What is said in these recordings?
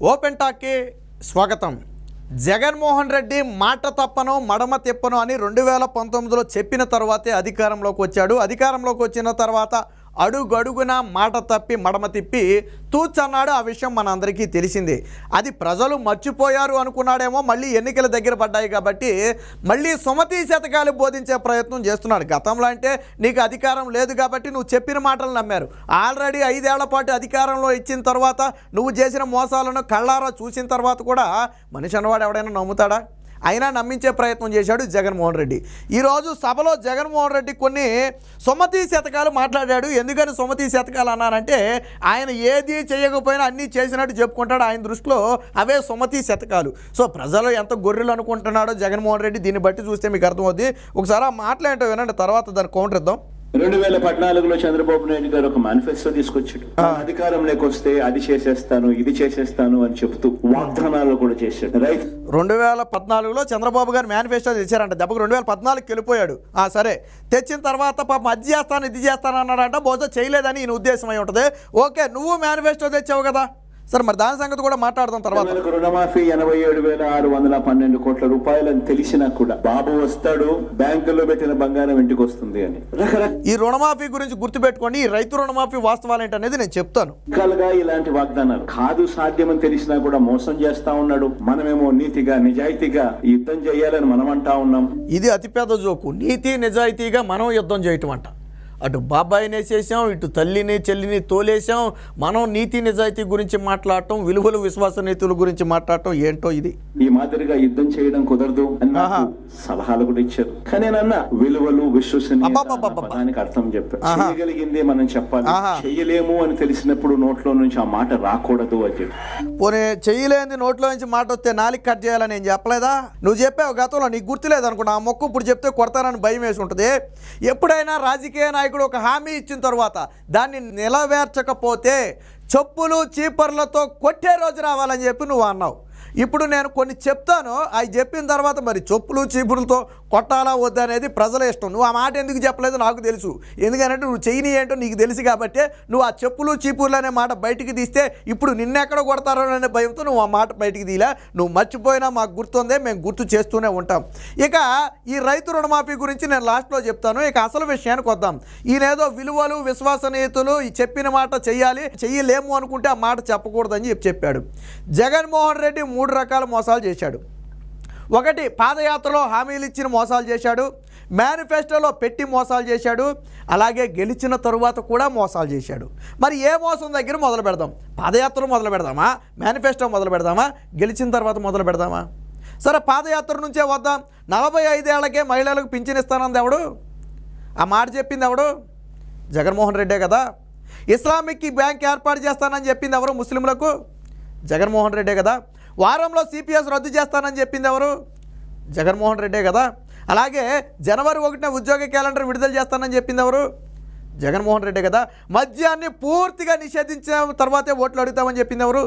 Open టాక్కి స్వాగతం. జగన్మోహన్ రెడ్డి మాట తప్పను మడమ తిప్పను అని రెండు వేల పంతొమ్మిదిలో చెప్పిన తర్వాతే అధికారంలోకి వచ్చాడు. అధికారంలోకి వచ్చిన తర్వాత అడుగడుగున మాట తప్పి మడమ తిప్పి తూచన్నాడు ఆ విషయం మనందరికీ తెలిసింది. అది ప్రజలు మర్చిపోయారు అనుకున్నాడేమో మళ్ళీ ఎన్నికల దగ్గర పడ్డాయి కాబట్టి మళ్ళీ సుమతి శతకాలు బోధించే ప్రయత్నం చేస్తున్నాడు. గతంలో అంటే నీకు అధికారం లేదు కాబట్టి నువ్వు చెప్పిన మాటలు నమ్మారు. ఆల్రెడీ ఐదేళ్ళ పాటు అధికారంలో ఇచ్చిన తర్వాత నువ్వు చేసిన మోసాలను కళ్ళారా చూసిన తర్వాత కూడా మనిషి అన్నవాడు ఎవడైనా నమ్ముతాడా? అయినా నమ్మించే ప్రయత్నం చేశాడు జగన్మోహన్ రెడ్డి. ఈరోజు సభలో జగన్మోహన్ రెడ్డి కొన్ని సుమతి శతకాలు మాట్లాడాడు. ఎందుకని సుమతి శతకాలు అన్నానంటే ఆయన ఏది చేయకపోయినా అన్నీ చేసినట్టు చెప్పుకుంటాడు. ఆయన దృష్టిలో అవే సుమతి శతకాలు. సో ప్రజలు ఎంత గొర్రెలు అనుకుంటున్నాడో జగన్మోహన్ రెడ్డి దీన్ని బట్టి చూస్తే మీకు అర్థమవుద్ది. ఒకసారి ఆ మాట్లాడటం వినండి తర్వాత దాన్ని కౌంటర్ ఇద్దాం. రెండు వేల పద్నాలుగులో చంద్రబాబు నాయుడు గారు ఒక మేనిఫెస్టో తీసుకొచ్చాడు. అధికారంలోకి వస్తే అది చేసేస్తాను ఇది చేసేస్తాను అని చెప్తూ వాగ్దానాలు కూడా చేశాడు. రైట్ రెండు వేల పద్నాలుగులో చంద్రబాబు గారు మేనిఫెస్టో తెచ్చారంట దెబ్బకు రెండు వేల పద్నాలుగుకి వెళ్ళిపోయాడు. ఆ సరే. తెచ్చిన తర్వాత పాపం అది చేస్తాను ఇది చేస్తాను అన్నాడంట. బహుశా చేయలేదని ఈయన ఉద్దేశం అయి ఉంటుంది. ఓకే నువ్వు మేనిఫెస్టో తెచ్చావు కదా. సరే మరి దాని సంగతి కూడా మాట్లాడదాం తర్వాత. రుణమాఫీ ఎనభై ఏడు వేల ఆరు వందల పన్నెండు కోట్ల రూపాయలని తెలిసినా కూడా బాబు వస్తాడు బ్యాంకుల్లో పెట్టిన బంగారం ఇంటికి వస్తుంది అని. ఈ రుణమాఫీ గురించి గుర్తుపెట్టుకోండి ఈ రైతు రుణమాఫీ వాస్తవాలు ఏంటనేది నేను చెప్తాను. రకాలుగా ఇలాంటి వాగ్దానాలు కాదు సాధ్యమని తెలిసినా కూడా మోసం చేస్తా ఉన్నాడు. మనమేమో నీతిగా నిజాయితీగా యుద్ధం చేయాలని మనం అంటా ఉన్నాం. ఇది అతిపెద్ద జోకు. నీతి నిజాయితీగా మనం యుద్ధం చేయటం అంట. అటు బాబాయిని వేసేసాం ఇటు తల్లిని చెల్లిని తోలేసాం మనం నీతి నిజాయితీ గురించి మాట్లాడటం విలువలు విశ్వాసనీతుల గురించి మాట్లాడటం ఏంటో ఇది? ఈ మాదిరిగా యుద్ధం చేయడం కుదరదు అని నాకు. సలహాలు కూడా ఇచ్చారు. కానీ నేనన్నా విలువలు పదానికి అర్థం చెప్పారు. చేయగలిగిందే మనం చెప్పాలి. చేయలేము అని తెలిసినప్పుడు నోట్లో నుంచి ఆ మాట రాకూడదు అని చెప్పి పోనీ చెయ్యలేని నోట్లో నుంచి మాట వస్తే నాలుగు కట్ చేయాలని నేను చెప్పలేదా? నువ్వు చెప్పావు గతంలో నీకు గుర్తులేదు అనుకున్నా ఆ మొక్కు ఇప్పుడు చెప్తే కొడతానని భయం వేసి ఉంటుంది ఎప్పుడైనా రాజకీయ నాయకుడు ఒక హామీ ఇచ్చిన తర్వాత దాన్ని నిలవేర్చకపోతే చెప్పులు చీపర్లతో కొట్టే రోజు రావాలని చెప్పి నువ్వు అన్నావు. ఇప్పుడు నేను కొన్ని చెప్తాను. అవి చెప్పిన తర్వాత మరి చెప్పులు చీపురులతో కొట్టాలా వద్దా అనేది ప్రజల ఇష్టం. నువ్వు ఆ మాట ఎందుకు చెప్పలేదు నాకు తెలుసు. ఎందుకంటే నువ్వు చేయని ఏంటో నీకు తెలుసు కాబట్టి నువ్వు ఆ చెప్పులు చీపుర్లు అనే మాట బయటికి తీస్తే ఇప్పుడు నిన్నెక్కడ కొడతారో అనే భయంతో నువ్వు ఆ మాట బయటికి తీలా నువ్వు మర్చిపోయినా మాకు గుర్తుందే మేము గుర్తు చేస్తూనే ఉంటాం. ఇక ఈ రైతు రుణమాఫీ గురించి నేను లాస్ట్లో చెప్తాను. ఇక అసలు విషయానికి వద్దాం. ఈయనేదో విలువలు విశ్వసనీయతలు ఈ చెప్పిన మాట చెయ్యాలి చెయ్యలేము అనుకుంటే ఆ మాట చెప్పకూడదని చెప్పి చెప్పాడు. జగన్మోహన్ రెడ్డి మూడు మూడు రకాల మోసాలు చేశాడు. ఒకటి పాదయాత్రలో హామీలు ఇచ్చిన మోసాలు చేశాడు. మేనిఫెస్టోలో పెట్టి మోసాలు చేశాడు. అలాగే గెలిచిన తరువాత కూడా మోసాలు చేశాడు. మరి ఏ మోసం దగ్గర మొదలు పెడదాం? పాదయాత్ర మొదలు పెడదామా? మేనిఫెస్టో మొదలు పెడదామా? గెలిచిన తర్వాత మొదలు పెడదామా? సరే పాదయాత్ర నుంచే వద్దాం. నలభై ఐదేళ్ళకే మహిళలకు పింఛనిస్తానంది ఎవడు? ఆ మాట చెప్పింది ఎవడు? జగన్మోహన్ రెడ్డే కదా. ఇస్లామిక్ బ్యాంక్ ఏర్పాటు చేస్తానని చెప్పింది ఎవరు ముస్లింలకు? జగన్మోహన్ రెడ్డే కదా. వారంలో సిపిఎస్ రద్దు చేస్తానని చెప్పింది ఎవరు? జగన్మోహన్ రెడ్డే కదా. అలాగే జనవరి ఒకటిన ఉద్యోగ క్యాలెండర్ విడుదల చేస్తానని చెప్పింది ఎవరు? జగన్మోహన్ రెడ్డే కదా. మద్యాన్ని పూర్తిగా నిషేధించిన తర్వాతే ఓట్లు అడుగుతామని చెప్పింది ఎవరు?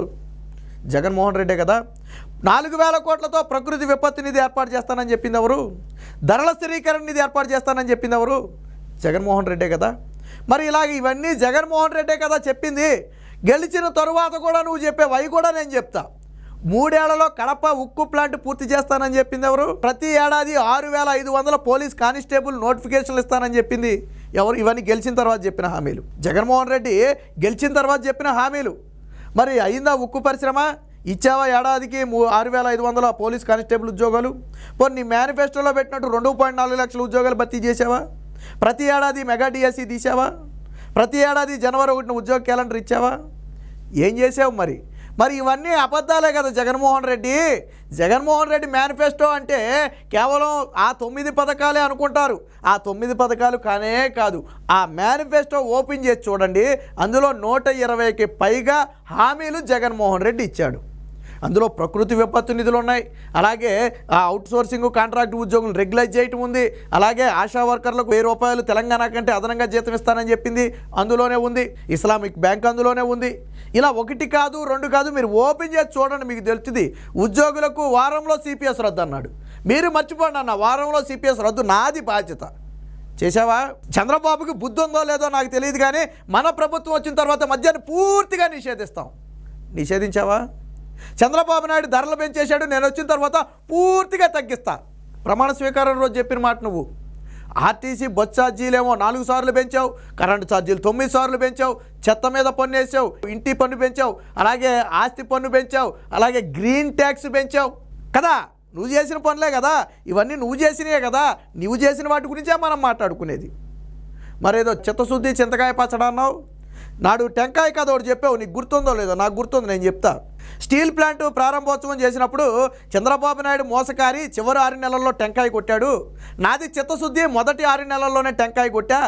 జగన్మోహన్ రెడ్డే కదా. నాలుగు వేల కోట్లతో ప్రకృతి విపత్తు నిధి ఏర్పాటు చేస్తానని చెప్పింది ఎవరు? ధరల స్థిరీకరణ నిధి ఏర్పాటు చేస్తానని చెప్పింది ఎవరు? జగన్మోహన్ రెడ్డే కదా. మరి ఇలాగ ఇవన్నీ జగన్మోహన్ రెడ్డే కదా చెప్పింది. గెలిచిన తరువాత కూడా నువ్వు చెప్పేవి కూడా నేను చెప్తా. మూడేళ్ళలో కడప ఉక్కు ప్లాంట్ పూర్తి చేస్తానని చెప్పింది ఎవరు? ప్రతి ఏడాది ఆరు వేల ఐదు వందల పోలీస్ కానిస్టేబుల్ నోటిఫికేషన్లు ఇస్తానని చెప్పింది ఎవరు? ఇవన్నీ గెలిచిన తర్వాత చెప్పిన హామీలు. జగన్మోహన్ రెడ్డి గెలిచిన తర్వాత చెప్పిన హామీలు. మరి అయిందా ఉక్కు పరిశ్రమ? ఇచ్చావా ఏడాదికి మూ ఆరు వేల ఐదు వందల పోలీస్ కానిస్టేబుల్ ఉద్యోగాలు? పోనీ నీ మేనిఫెస్టోలో పెట్టినట్టు రెండు పాయింట్ నాలుగు లక్షల ఉద్యోగాలు భర్తీ చేసావా ప్రతి ఏడాది మెగా డిఎస్సి తీసావా ప్రతి ఏడాది జనవరి ఒకటిన ఉద్యోగ క్యాలెండర్ ఇచ్చావా? ఏం చేసావు మరి? మరి ఇవన్నీ అబద్ధాలే కదా జగన్మోహన్ రెడ్డి. జగన్మోహన్ రెడ్డి మేనిఫెస్టో అంటే కేవలం ఆ తొమ్మిది పథకాలే అనుకుంటారు. ఆ తొమ్మిది పథకాలు కానే కాదు. ఆ మేనిఫెస్టో ఓపెన్ చేసి చూడండి. అందులో నూట ఇరవైకి పైగా హామీలు జగన్మోహన్ రెడ్డి ఇచ్చాడు. అందులో ప్రకృతి విపత్తు నిధులు ఉన్నాయి. అలాగే ఆ అవుట్సోర్సింగ్ కాంట్రాక్ట్ ఉద్యోగులు రెగ్యులైజ్ చేయటం ఉంది. అలాగే ఆశా వర్కర్లకు వెయ్యి రూపాయలు తెలంగాణ కంటే అదనంగా జీతం ఇస్తానని చెప్పింది అందులోనే ఉంది. ఇస్లామిక్ బ్యాంక్ అందులోనే ఉంది. ఇలా ఒకటి కాదు రెండు కాదు మీరు ఓపెన్ చేసి చూడండి మీకు తెలుస్తుంది. ఉద్యోగులకు వారంలో సిపిఎస్ రద్దు అన్నాడు. మీరు మర్చిపోండి అన్న వారంలో సిపిఎస్ రద్దు నాది బాధ్యత. చేసావా చంద్రబాబుకి బుద్ధి ఉందో లేదో నాకు తెలియదు కానీ మన ప్రభుత్వం వచ్చిన తర్వాత మద్యాన్ని పూర్తిగా నిషేధిస్తాం. నిషేధించావా? చంద్రబాబు నాయుడు ధరలు పెంచేశాడు నేను వచ్చిన తర్వాత పూర్తిగా తగ్గిస్తా. ప్రమాణ స్వీకారం రోజు చెప్పిన మాట నువ్వు. ఆర్టీసీ బస్ ఛార్జీలేమో నాలుగు సార్లు పెంచావు కరెంటు ఛార్జీలు తొమ్మిది సార్లు పెంచావు చెత్త మీద పన్ను వేసావు ఇంటి పన్ను పెంచావు అలాగే ఆస్తి పన్ను పెంచావు అలాగే గ్రీన్ ట్యాక్స్ పెంచావు. కదా? నువ్వు చేసిన పనులే కదా? ఇవన్నీ నువ్వు చేసినవే కదా? నువ్వు చేసిన వాటి గురించే మనం మాట్లాడుకునేది. మరేదో చిత్తశుద్ధి చింతకాయ పచ్చడన్నావు నాడు టెంకాయ కథ ఒకటి చెప్పావు నీకు గుర్తుందో లేదో? నాకు గుర్తుంది నేను చెప్తా. స్టీల్ ప్లాంట్ ప్రారంభోత్సవం చేసినప్పుడు చంద్రబాబు నాయుడు మోసకారి చివరి ఆరు నెలల్లో టెంకాయ కొట్టాడు. నాది చిత్తశుద్ధి మొదటి ఆరు నెలల్లోనే టెంకాయ కొట్టా.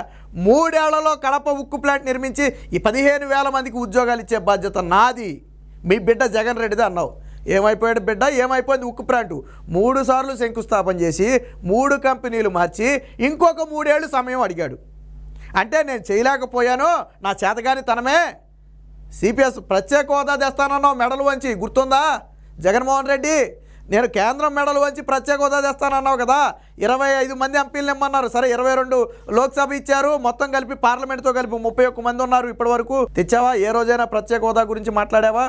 మూడేళ్ళలో కడప ఉక్కు ప్లాంట్ నిర్మించి ఈ పదిహేను వేల మందికి ఉద్యోగాలు ఇచ్చే బాధ్యత నాది. మీ బిడ్డ జగన్ రెడ్డిది అన్నావు. ఏమైపోయాడు బిడ్డ? ఏమైపోయింది ఉక్కు ప్లాంటు? మూడు సార్లు శంకుస్థాపన చేసి మూడు కంపెనీలు మార్చి ఇంకొక మూడేళ్ళు సమయం అడిగాడు. అంటే నేను చేయలేకపోయాను నా చేతగాని తనమే. సిపిఎస్ ప్రత్యేక హోదా తెస్తానన్నావు మెడలు వంచి. గుర్తుందా? జగన్మోహన్ రెడ్డి నేను కేంద్రం మెడలు వంచి ప్రత్యేక హోదా తెస్తానన్నావు కదా. ఇరవై ఐదు మంది ఎంపీలు ఇమ్మన్నారు సరే ఇరవై రెండు లోక్సభ ఇచ్చారు. మొత్తం కలిపి పార్లమెంట్తో కలిపి ముప్పై ఒక్క మంది ఉన్నారు ఇప్పటి వరకు తెచ్చావా? ఏ రోజైనా ప్రత్యేక హోదా గురించి మాట్లాడావా?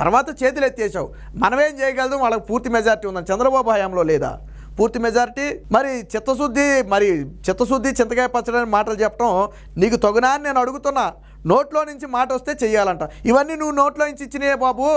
తర్వాత చేతులు ఎత్తేసావు. మనమేం చేయగలదు? వాళ్ళకి పూర్తి మెజార్టీ ఉందని. చంద్రబాబు హయాంలో లేదా? పూర్తి మెజారిటీ? మరి చిత్తశుద్ధి మరి చిత్తశుద్ధి చింతకాయ పచ్చడి మాటలు చెప్పడం నీకు తగునా అని నేను అడుగుతున్నా. నోట్లో నుంచి మాట వస్తే చెయ్యాలంట. ఇవన్నీ నువ్వు నోట్లో నుంచి ఇచ్చినాయే బాబు.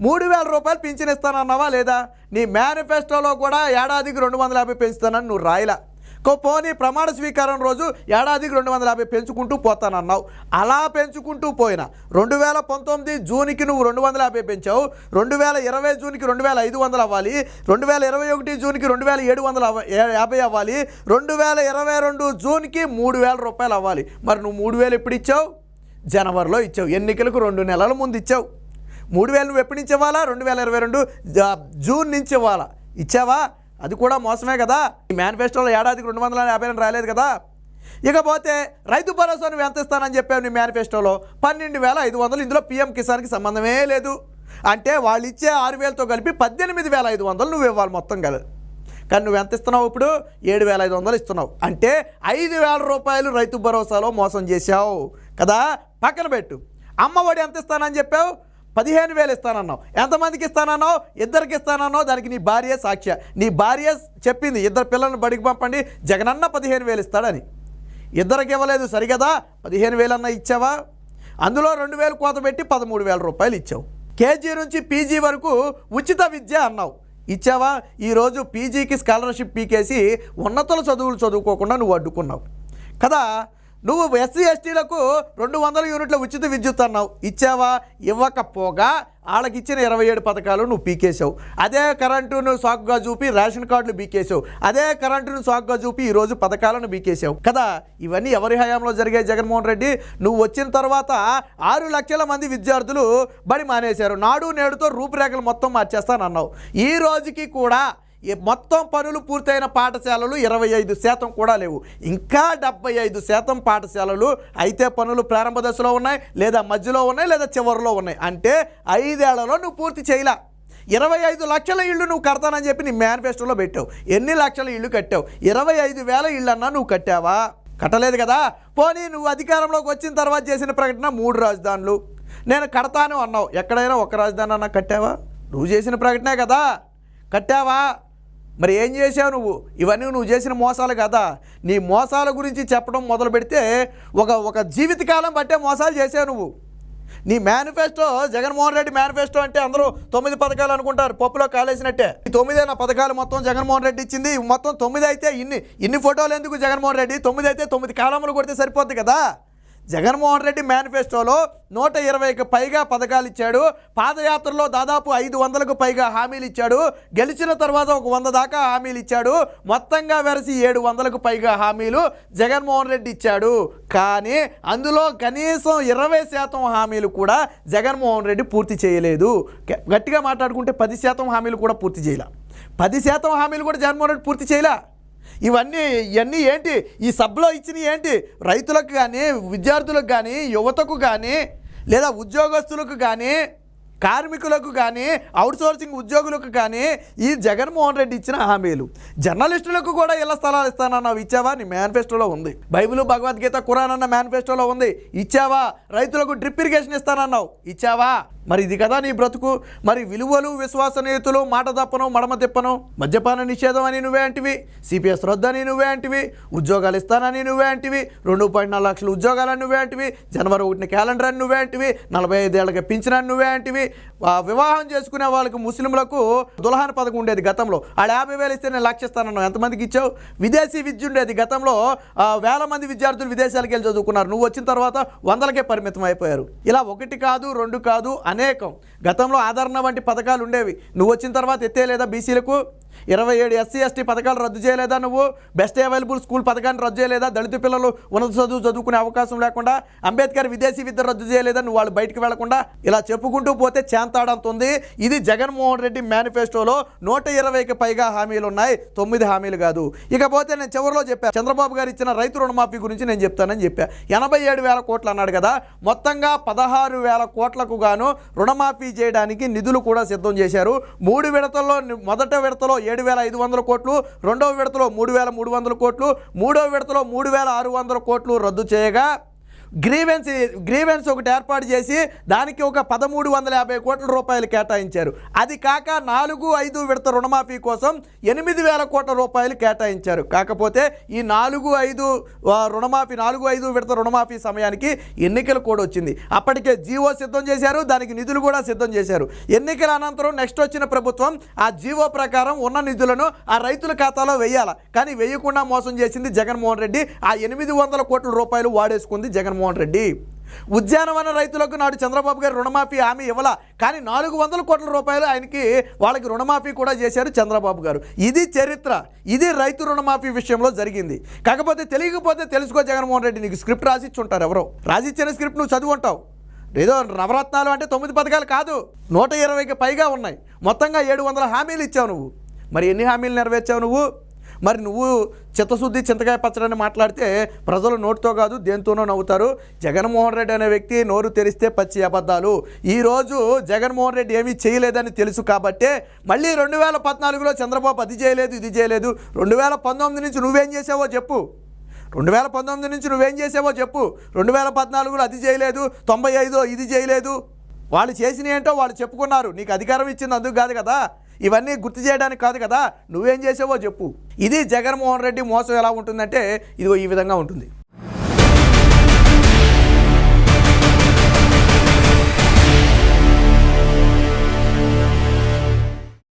మూడు వేల రూపాయలు పింఛన్ ఇస్తానన్నావా లేదా? నీ మేనిఫెస్టోలో కూడా ఏడాదికి రెండు వందల యాభై పెంచుతానని నువ్వు రాయలా. కో పోనీ ప్రమాణ స్వీకారం రోజు ఏడాదికి రెండు వందల యాభై పెంచుకుంటూ పోతానన్నావు. అలా పెంచుకుంటూ పోయినా. రెండు వేల పంతొమ్మిది జూన్కి నువ్వు రెండు వందల యాభై పెంచావు. రెండు వేల ఇరవై జూన్కి రెండు వేల ఐదు వందలు అవ్వాలి. రెండు వేల ఇరవై ఒకటి జూన్కి రెండు వేల ఏడు వందల యాభై అవ్వాలి. రెండు వేల ఇరవై రెండు జూన్కి మూడు వేల రూపాయలు అవ్వాలి. మరి నువ్వు మూడు వేలు ఎప్పుడు ఇచ్చావు? జనవరిలో ఇచ్చావు. ఎన్నికలకు రెండు నెలల ముందు ఇచ్చావు. మూడు వేలు నువ్వు ఎప్పటి నుంచి ఇవ్వాలా? రెండు వేల ఇరవై రెండు జూన్ నుంచి ఇవ్వాలా? ఇచ్చావా? అది కూడా మోసమే కదా. ఈ మేనిఫెస్టోలో ఏడాదికి రెండు వందల యాభై రెండు రాలేదు కదా. ఇకపోతే రైతు భరోసా నువ్వు ఎంత ఇస్తానని చెప్పావు నీ మేనిఫెస్టోలో పన్నెండు వేల ఐదు వందలు. ఇందులో పిఎం కిసాన్కి సంబంధమే లేదు. అంటే వాళ్ళు ఇచ్చే ఆరు వేలతో కలిపి పద్దెనిమిది వేల ఐదు వందలు నువ్వు ఇవ్వాలి మొత్తం కలిపి. కానీ నువ్వు ఎంత ఇస్తున్నావు ఇప్పుడు? ఏడు వేల ఐదు వందలు ఇస్తున్నావు. అంటే ఐదు వేల రూపాయలు రైతు భరోసాలో మోసం చేశావు. కదా? పక్కన పెట్టు. అమ్మఒడి ఎంత ఇస్తానని చెప్పావు? పదిహేను వేలు ఇస్తానన్నావు. ఎంతమందికి ఇస్తానన్నావు? ఇద్దరికి ఇస్తానన్నావు. దానికి నీ భార్య సాక్ష్య. నీ భార్య చెప్పింది ఇద్దరు పిల్లల్ని బడికి పంపండి. జగనన్న పదిహేను వేలు ఇస్తాడని. ఇద్దరికి ఇవ్వలేదు సరిగదా? పదిహేను వేలన్నా ఇచ్చావా? అందులో రెండు వేలు కోత పెట్టి పదమూడు వేల రూపాయలు ఇచ్చావు. కేజీ నుంచి పీజీ వరకు ఉచిత విద్య అన్నావు. ఇచ్చావా? ఈరోజు పీజీకి స్కాలర్షిప్ పీకేసి ఉన్నతుల చదువులు చదువుకోకుండా నువ్వు అడ్డుకున్నావు. కదా? నువ్వు ఎస్సీ ఎస్టీలకు రెండు వందల యూనిట్ల ఉచిత విద్యుత్ అన్నావు. ఇచ్చావా? ఇవ్వకపోగా వాళ్ళకి ఇచ్చిన ఇరవై ఏడు పథకాలు నువ్వు పీకేసావు అదే కరెంటును సాకుగా చూపి రేషన్ కార్డులు బీకేసావు అదే కరెంటును సాకుగా చూపి ఈరోజు పథకాలను బీకేసావు కదా ఇవన్నీ ఎవరి హయాంలో జరిగాయి జగన్మోహన్ రెడ్డి? నువ్వు వచ్చిన తర్వాత ఆరు లక్షల మంది విద్యార్థులు బడి మానేశారు. నాడు నేడుతో రూపురేఖలు మొత్తం మార్చేస్తానన్నావు. ఈ రోజుకి కూడా మొత్తం పనులు పూర్తయిన పాఠశాలలు ఇరవై ఐదు శాతం కూడా లేవు. ఇంకా డెబ్బై ఐదు శాతం పాఠశాలలు అయితే పనులు ప్రారంభ దశలో ఉన్నాయి లేదా మధ్యలో ఉన్నాయి లేదా చివరిలో ఉన్నాయి. అంటే ఐదేళ్ళలో నువ్వు పూర్తి చేయలే. ఇరవై ఐదు లక్షల ఇళ్ళు నువ్వు కడతానని చెప్పి నీ మేనిఫెస్టోలో పెట్టావు. ఎన్ని లక్షల ఇళ్ళు కట్టావు? ఇరవై ఐదు వేల ఇళ్ళన్నా నువ్వు కట్టావా? కట్టలేదు కదా? పోనీ నువ్వు అధికారంలోకి వచ్చిన తర్వాత చేసిన ప్రకటన మూడు రాజధానులు. నేను కడతాను అన్నావు. ఎక్కడైనా ఒక రాజధాని అన్నా కట్టావా? నువ్వు చేసిన ప్రకటనే కదా. కట్టావా? మరి ఏం చేసావు నువ్వు? ఇవన్నీ నువ్వు చేసిన మోసాలు కదా. నీ మోసాల గురించి చెప్పడం మొదలు పెడితే ఒక ఒక జీవితకాలం బట్టే మోసాలు చేసావు నువ్వు. నీ మేనిఫెస్టో జగన్మోహన్ రెడ్డి మేనిఫెస్టో అంటే అందరూ తొమ్మిది పథకాలు అనుకుంటారు పప్పులో కాలేసినట్టే. ఈ తొమ్మిదైనా పథకాలు మొత్తం జగన్మోహన్ రెడ్డి ఇచ్చింది. మొత్తం తొమ్మిది అయితే ఇన్ని ఇన్ని ఫోటోలు ఎందుకు జగన్మోహన్ రెడ్డి? తొమ్మిది అయితే తొమ్మిది కాలములు కొడితే సరిపోద్ది కదా? జగన్మోహన్ రెడ్డి మేనిఫెస్టోలో నూట ఇరవైకి పైగా పథకాలు ఇచ్చాడు. పాదయాత్రలో దాదాపు ఐదు వందలకు పైగా హామీలు ఇచ్చాడు. గెలిచిన తర్వాత ఒక వంద దాకా హామీలు ఇచ్చాడు. మొత్తంగా వెరసి ఏడు వందలకు పైగా హామీలు జగన్మోహన్ రెడ్డి ఇచ్చాడు. కానీ అందులో కనీసం ఇరవై శాతం హామీలు కూడా జగన్మోహన్ రెడ్డి పూర్తి చేయలేదు. గట్టిగా మాట్లాడుకుంటే పది శాతం హామీలు కూడా పూర్తి చేయలే. పది శాతం హామీలు కూడా జగన్మోహన్ రెడ్డి పూర్తి చేయలే? ఇవన్నీ ఇవన్నీ ఏంటి? ఈ సభలో ఇచ్చినవి ఏంటి? రైతులకు కానీ విద్యార్థులకు కానీ యువతకు కానీ లేదా ఉద్యోగస్తులకు కానీ కార్మికులకు కానీ అవుట్సోర్సింగ్ ఉద్యోగులకు కానీ ఈ జగన్మోహన్ రెడ్డి ఇచ్చిన హామీలు. జర్నలిస్టులకు కూడా ఇళ్ళ స్థలాలు ఇస్తానన్నావు ఇచ్చావా? నీ మేనిఫెస్టోలో ఉంది. బైబిల్ భగవద్గీత ఖురాన్ అన్న మేనిఫెస్టోలో ఉంది. ఇచ్చావా? రైతులకు డ్రిప్ ఇరిగేషన్ ఇస్తానన్నావు. ఇచ్చావా? మరి ఇది కదా నీ బ్రతుకు. మరి విలువలు విశ్వసనీయతలు మాట తప్పను మడమ తిప్పను మద్యపాన నిషేధం అని నువ్వే అంటివి సిపిఎస్ రద్దని నువ్వే అంటివి ఉద్యోగాలు ఇస్తానని నువ్వే అంటివి రెండు పాయింట్ నాలుగు లక్షల ఉద్యోగాలని నువ్వే అంటివి జనవరి ఒకటిన క్యాలెండర్ అని నువ్వే అంటివి నలభై ఐదేళ్ళకి పింఛనని నువ్వే అంటివి వివాహం చేసుకునే వాళ్ళకి ముస్లింలకు దులహాన్ పథకం ఉండేది గతంలో. వాళ్ళు యాభై వేలు ఇస్తే నేను లక్ష ఇస్తానన్నావు. ఎంతమందికి ఇచ్చావు? విదేశీ విద్య ఉండేది గతంలో. వేల మంది విద్యార్థులు విదేశాలకు వెళ్ళి చదువుకున్నారు. నువ్వు వచ్చిన తర్వాత వందలకే పరిమితం అయిపోయారు. ఇలా ఒకటి కాదు రెండు కాదు అనేకం. గతంలో ఆదరణ వంటి పథకాలు ఉండేవి. నువ్వు వచ్చిన తర్వాత ఎత్తే లేదా బీసీలకు? ఇరవై ఏడు ఎస్సీ ఎస్టీ పథకాలు రద్దు చేయలేదా నువ్వు? బెస్ట్ అవైలబుల్ స్కూల్ పథకాన్ని రద్దు చేయలేదా? దళిత పిల్లలు ఉన్నత చదువు చదువుకునే అవకాశం లేకుండా అంబేద్కర్ విదేశీ విద్య రద్దు చేయలేదా? నువ్వు వాళ్ళు బయటకు వెళ్ళకుండా ఇలా చెప్పుకుంటూ పోతే చేంతాడంతుంది ఇది జగన్మోహన్ రెడ్డి మేనిఫెస్టోలో నూట ఇరవైకి పైగా హామీలు ఉన్నాయి. తొమ్మిది హామీలు కాదు. ఇకపోతే నేను చివరిలో చెప్పాను చంద్రబాబు గారు ఇచ్చిన రైతు రుణమాఫీ గురించి నేను చెప్తానని చెప్పా. ఎనభై ఏడు వేల కోట్లు అన్నాడు కదా. మొత్తంగా పదహారు వేల కోట్లకు గాను రుణమాఫీ చేయడానికి నిధులు కూడా సిద్ధం చేశారు. మూడు విడతల్లో మొదట విడతలో ఏడు వేల ఐదు వందల కోట్లు రెండవ విడతలో మూడు వేల మూడు వందల కోట్లు మూడవ విడతలో మూడు వేల ఆరు వందల కోట్లు రద్దు చేయగా గ్రీవెన్స్ గ్రీవెన్స్ ఒకటి ఏర్పాటు చేసి దానికి ఒక పదమూడు వందల యాభై కోట్ల రూపాయలు కేటాయించారు. అది కాక నాలుగు ఐదు విడత రుణమాఫీ కోసం ఎనిమిది వేల కోట్ల రూపాయలు కేటాయించారు. కాకపోతే ఈ నాలుగు ఐదు రుణమాఫీ నాలుగు ఐదు విడత రుణమాఫీ సమయానికి ఎన్నికలు కూడా వచ్చింది. అప్పటికే జీవో సిద్ధం చేశారు దానికి నిధులు కూడా సిద్ధం చేశారు. ఎన్నికల అనంతరం నెక్స్ట్ వచ్చిన ప్రభుత్వం ఆ జీవో ప్రకారం ఉన్న నిధులను ఆ రైతుల ఖాతాలో వేయాలి. కానీ వేయకుండా మోసం చేసింది జగన్మోహన్ రెడ్డి. ఆ ఎనిమిది వందల కోట్ల రూపాయలు వాడేసుకుంది జగన్మోహన్ రెడ్డి. ఉద్యానవన రైతులకు నాడు చంద్రబాబు గారు రుణమాఫీ హామీ ఇవ్వాల? కానీ నాలుగు వందల కోట్ల రూపాయలు ఆయనకి వాళ్ళకి రుణమాఫీ కూడా చేశారు చంద్రబాబు గారు. ఇది చరిత్ర. ఇది రైతు రుణమాఫీ విషయంలో జరిగింది. కాకపోతే తెలియకపోతే తెలుసుకో జగన్మోహన్ రెడ్డి నీకు స్క్రిప్ట్ రాసిచ్చుంటారు ఎవరో. రాసిచ్చిన స్క్రిప్ట్ నువ్వు చదువుంటావు ఏదో నవరత్నాలు అంటే తొమ్మిది పథకాలు కాదు. నూట ఇరవైకి పైగా ఉన్నాయి. మొత్తంగా ఏడు వందల హామీలు ఇచ్చావు నువ్వు. మరి ఎన్ని హామీలు నెరవేర్చావు నువ్వు? మరి నువ్వు చిత్తశుద్ధి చింతకాయ పచ్చడని మాట్లాడితే ప్రజలు నోటితో కాదు దేంతోనో నవ్వుతారు. జగన్మోహన్ రెడ్డి అనే వ్యక్తి నోరు తెరిస్తే పచ్చి అబద్ధాలు. ఈరోజు జగన్మోహన్ రెడ్డి ఏమీ చేయలేదని తెలుసు కాబట్టే మళ్ళీ రెండు వేల పద్నాలుగులో చంద్రబాబు అది చేయలేదు ఇది చేయలేదు. రెండు వేల పంతొమ్మిది నుంచి నువ్వేం చేసావో చెప్పు. రెండు వేల పంతొమ్మిది నుంచి నువ్వేం చేసావో చెప్పు. రెండు వేల పద్నాలుగులో అది చేయలేదు తొంభై ఐదో ఇది చేయలేదు. వాళ్ళు చేసిన ఏంటో వాళ్ళు చెప్పుకున్నారు. నీకు అధికారం ఇచ్చింది అందుకు కాదు కదా. ఇవన్నీ గుర్తు చేయడానికి కాదు కదా. నువ్వేం చేసావో చెప్పు. ఇది జగన్మోహన్ రెడ్డి మోసం ఎలా ఉంటుందంటే ఇదిగో ఈ విధంగా ఉంటుంది.